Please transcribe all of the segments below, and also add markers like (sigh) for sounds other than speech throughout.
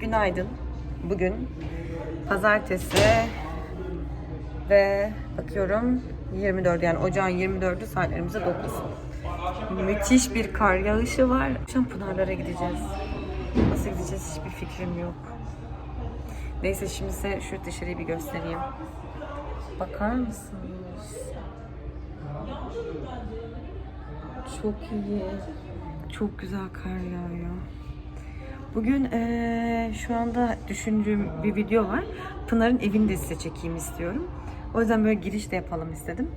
Günaydın. Bugün pazartesi ve bakıyorum 24 yani ocağın 24'ü saatlerimize 9. Müthiş bir kar yağışı var. Akşam Pınarlara gideceğiz. Nasıl gideceğiz hiçbir fikrim yok. Neyse şimdi size şu dışarıyı bir göstereyim. Bakar mısınız? Çok iyi. Çok güzel kar yağıyor. Bugün eee, şu anda düşündüğüm bir video var. Pınar'ın evini de size çekeyim istiyorum. O yüzden böyle giriş de yapalım istedim.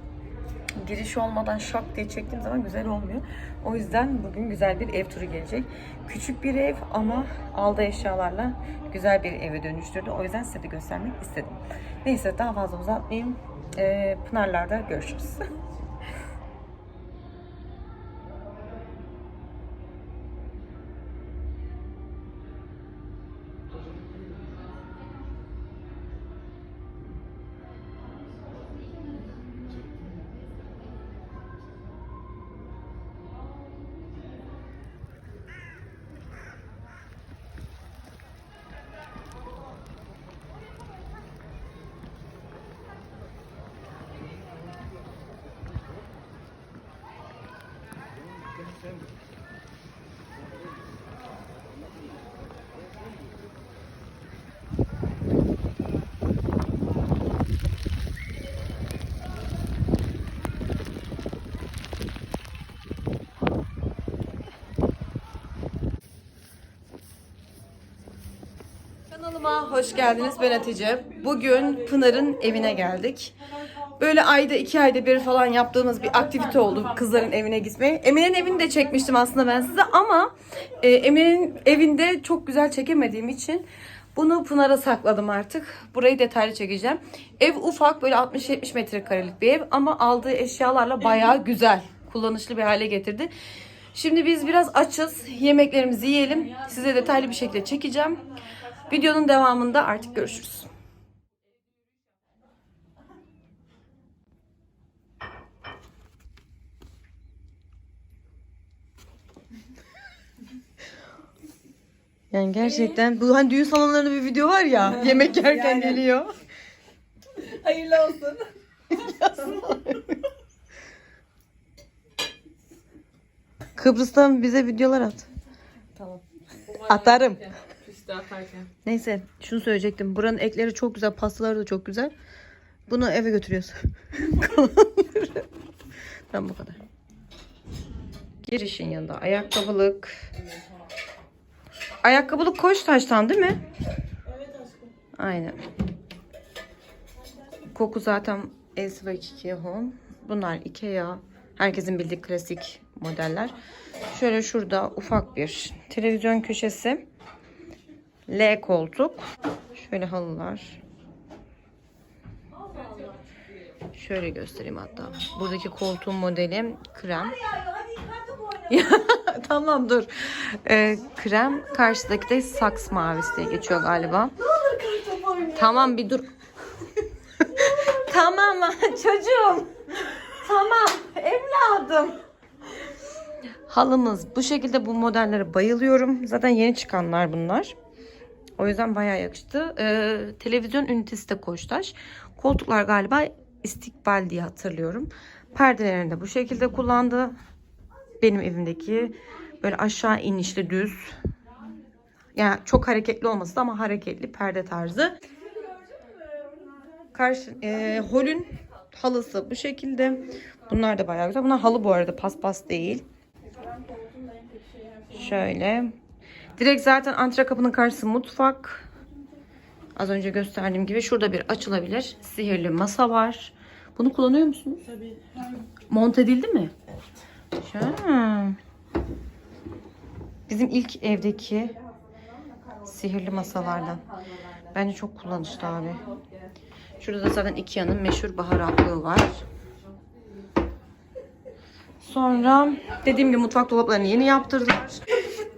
Giriş olmadan şak diye çektiğim zaman güzel olmuyor. O yüzden bugün güzel bir ev turu gelecek. Küçük bir ev ama aldığı eşyalarla güzel bir eve dönüştürdü. O yüzden size de göstermek istedim. Neyse daha fazla uzatmayayım. Eee Pınar'larda görüşürüz. (laughs) hoş geldiniz. Ben Hatice. Bugün Pınar'ın evine geldik. Böyle ayda iki ayda bir falan yaptığımız bir aktivite oldu kızların evine gitmeyi. Emine'nin evini de çekmiştim aslında ben size ama e, Emine'nin evinde çok güzel çekemediğim için bunu Pınar'a sakladım artık. Burayı detaylı çekeceğim. Ev ufak böyle 60-70 metrekarelik bir ev ama aldığı eşyalarla bayağı güzel, kullanışlı bir hale getirdi. Şimdi biz biraz açız. Yemeklerimizi yiyelim. Size detaylı bir şekilde çekeceğim. Videonun devamında artık görüşürüz. Yani gerçekten bu hani düğün salonlarında bir video var ya yemek yerken geliyor. Hayırlı olsun. Kıbrıs'tan bize videolar at. Tamam. Atarım. Üstü atarken. Neyse şunu söyleyecektim. Buranın ekleri çok güzel, pastaları da çok güzel. Bunu eve götürüyoruz. (laughs) tamam bu kadar. Girişin yanında ayakkabılık. Ayakkabılık Koçtaş'tan değil mi? Evet aşkım. Aynen. Koku zaten Elsa Kiki Home. Bunlar Ikea. Herkesin bildiği klasik modeller. Şöyle şurada ufak bir televizyon köşesi. L koltuk. Şöyle halılar. Şöyle göstereyim hatta. Buradaki koltuğun modeli krem. (laughs) Tamam dur. Ee, krem. Karşıdaki de saks mavisi diye geçiyor galiba. Tamam bir dur. (laughs) tamam (laughs) çocuğum. Tamam evladım. Halımız bu şekilde bu modellere bayılıyorum. Zaten yeni çıkanlar bunlar. O yüzden bayağı yakıştı. Ee, televizyon ünitesi de Koçtaş. Koltuklar galiba istikbal diye hatırlıyorum. Perdelerini de bu şekilde kullandı. Benim evimdeki böyle aşağı inişli düz. Yani çok hareketli olması da ama hareketli perde tarzı. Karşı e, holün halısı bu şekilde. Bunlar da bayağı güzel. Bunlar halı bu arada paspas değil. Şöyle. Direkt zaten antre kapının karşısı mutfak. Az önce gösterdiğim gibi şurada bir açılabilir sihirli masa var. Bunu kullanıyor musunuz? Tabii. Mont edildi mi? Şöyle. Bizim ilk evdeki sihirli masalardan. Bence çok kullanışlı abi. Şurada da zaten Ikea'nın meşhur baharatlığı var. Sonra dediğim gibi mutfak dolaplarını yeni yaptırdılar.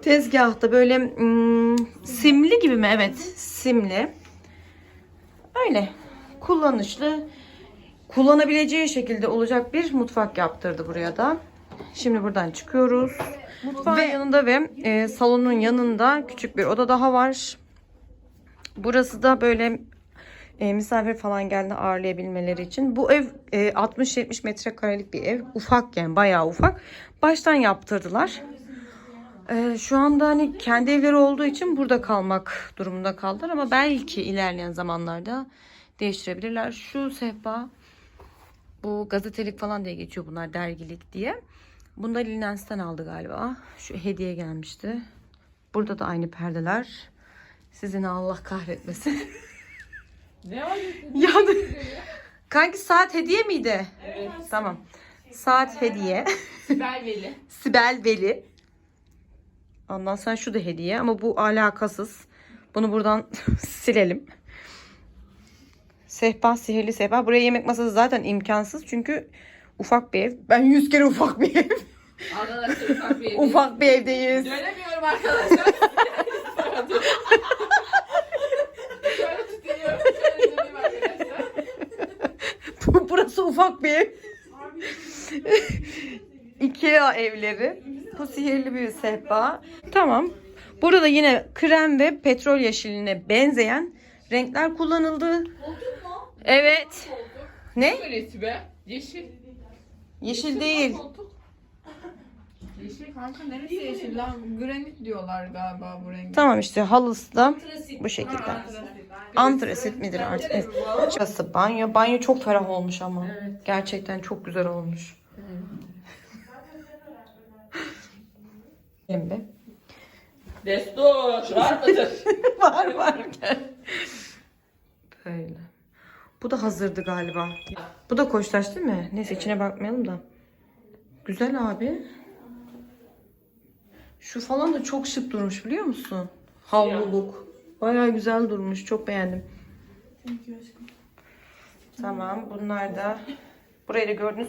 Tezgahta böyle hmm, simli gibi mi? Evet, simli. Öyle kullanışlı, kullanabileceği şekilde olacak bir mutfak yaptırdı buraya da. Şimdi buradan çıkıyoruz. Mutfağın yanında ve e, salonun yanında küçük bir oda daha var. Burası da böyle e, misafir falan geldi ağırlayabilmeleri için. Bu ev e, 60-70 metrekarelik bir ev. Ufak yani bayağı ufak. Baştan yaptırdılar. E, şu anda hani kendi evleri olduğu için burada kalmak durumunda kaldılar ama belki ilerleyen zamanlarda değiştirebilirler. Şu sehpa bu gazetelik falan diye geçiyor bunlar dergilik diye. Bunu da Linens'ten aldı galiba. Şu hediye gelmişti. Burada da aynı perdeler. Sizin Allah kahretmesin. (laughs) Ne var? ya (laughs) kanki saat hediye miydi? Evet. Tamam. Saat hediye. Sibel Veli. (laughs) Sibel Veli. Ondan sonra şu da hediye ama bu alakasız. Bunu buradan (laughs) silelim. Sehpa, sihirli sehpa. Buraya yemek masası zaten imkansız çünkü ufak bir ev. Ben yüz kere ufak bir ev. Arkadaşlar ufak bir (laughs) ufak bir evdeyiz. Söylemiyorum arkadaşlar. Şöyle tutuyorum. Şöyle döneyim arkadaşlar. Burası ufak bir ev. (laughs) Ikea evleri. Bu sihirli bir sehpa. Tamam. Burada yine krem ve petrol yeşiline benzeyen renkler kullanıldı. Evet. Ne? Böylesi be. Yeşil. Yeşil değil. Yeşil kanka neresi yeşil lan? Granit diyorlar galiba bu rengi. Tamam işte halısı da bu şekilde. Antrasit midir artık? Evet. Burası banyo. Banyo çok ferah olmuş ama. Gerçekten çok güzel olmuş. Gelin bir. Destur. (laughs) Var mıdır? var var gel. Böyle. Bu da hazırdı galiba. Bu da koçtaş değil mi? Neyse içine bakmayalım da. Güzel abi. Şu falan da çok şık durmuş biliyor musun? Havluluk. Bayağı güzel durmuş. Çok beğendim. Tamam bunlar da. Burayı da gördünüz.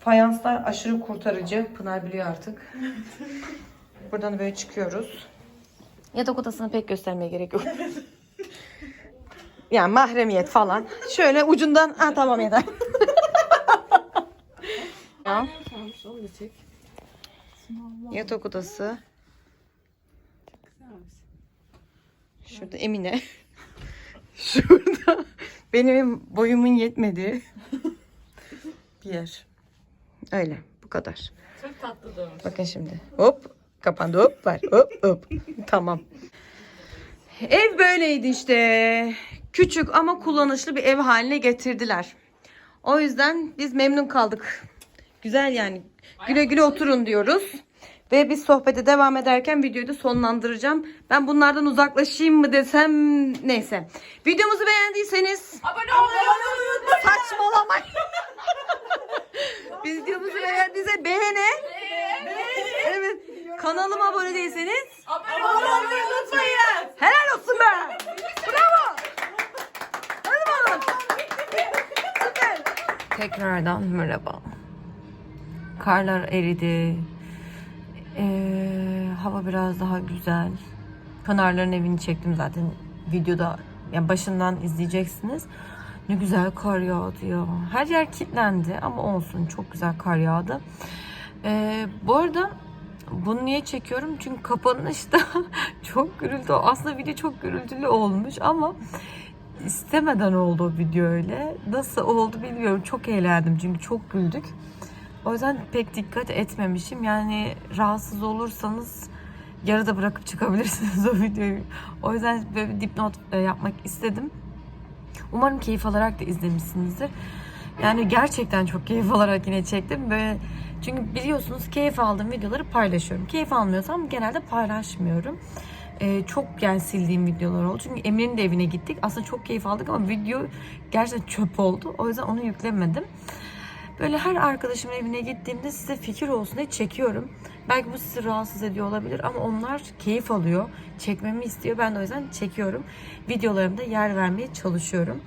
Fayanslar aşırı kurtarıcı. Pınar biliyor artık. Buradan da böyle çıkıyoruz. Yatak odasını pek göstermeye gerek yok. (laughs) yani mahremiyet falan. Şöyle ucundan ha tamam yeter. (laughs) ya. Yatak odası. Şurada Emine. (laughs) Şurada benim boyumun yetmediği bir yer. Öyle bu kadar. Çok tatlı durmuş. Bakın şimdi. Hop kapandı hop var hop hop. Tamam. Ev böyleydi işte. Küçük ama kullanışlı bir ev haline getirdiler. O yüzden biz memnun kaldık. Güzel yani. Güle güle oturun diyoruz. Ve biz sohbete devam ederken videoyu da sonlandıracağım. Ben bunlardan uzaklaşayım mı desem neyse. Videomuzu beğendiyseniz Abone olmayı unutmayın. saçmalamayın. (laughs) Videomuzu beğendiyse beğene. Kanalıma abone değilseniz Abone olmayı unutmayın. helal olsun be. Bravo. Hadi bakalım. Süper. Tekrardan merhaba. Karlar eridi. Ee, hava biraz daha güzel. Pınarların evini çektim zaten videoda. Yani başından izleyeceksiniz. Ne güzel kar yağdı ya. Her yer kilitlendi ama olsun çok güzel kar yağdı. Ee, bu arada bunu niye çekiyorum? Çünkü kapanışta (laughs) çok gürültü. Aslında video çok gürültülü olmuş ama istemeden oldu o video öyle. Nasıl oldu bilmiyorum. Çok eğlendim çünkü çok güldük. O yüzden pek dikkat etmemişim. Yani rahatsız olursanız yarıda bırakıp çıkabilirsiniz (laughs) o videoyu. O yüzden böyle bir dipnot e, yapmak istedim. Umarım keyif alarak da izlemişsinizdir. Yani gerçekten çok keyif alarak yine çektim. Böyle çünkü biliyorsunuz keyif aldığım videoları paylaşıyorum. Keyif almıyorsam genelde paylaşmıyorum. Ee, çok yani sildiğim videolar oldu. Çünkü Emre'nin de evine gittik. Aslında çok keyif aldık ama video gerçekten çöp oldu. O yüzden onu yüklemedim. Böyle her arkadaşımın evine gittiğimde size fikir olsun diye çekiyorum. Belki bu sizi rahatsız ediyor olabilir ama onlar keyif alıyor. Çekmemi istiyor. Ben de o yüzden çekiyorum. Videolarımda yer vermeye çalışıyorum.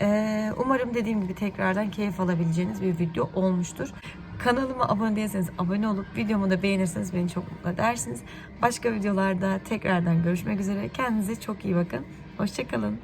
Ee, umarım dediğim gibi tekrardan keyif alabileceğiniz bir video olmuştur. Kanalıma abone değilseniz abone olup videomu da beğenirseniz beni çok mutlu edersiniz. Başka videolarda tekrardan görüşmek üzere. Kendinize çok iyi bakın. Hoşçakalın.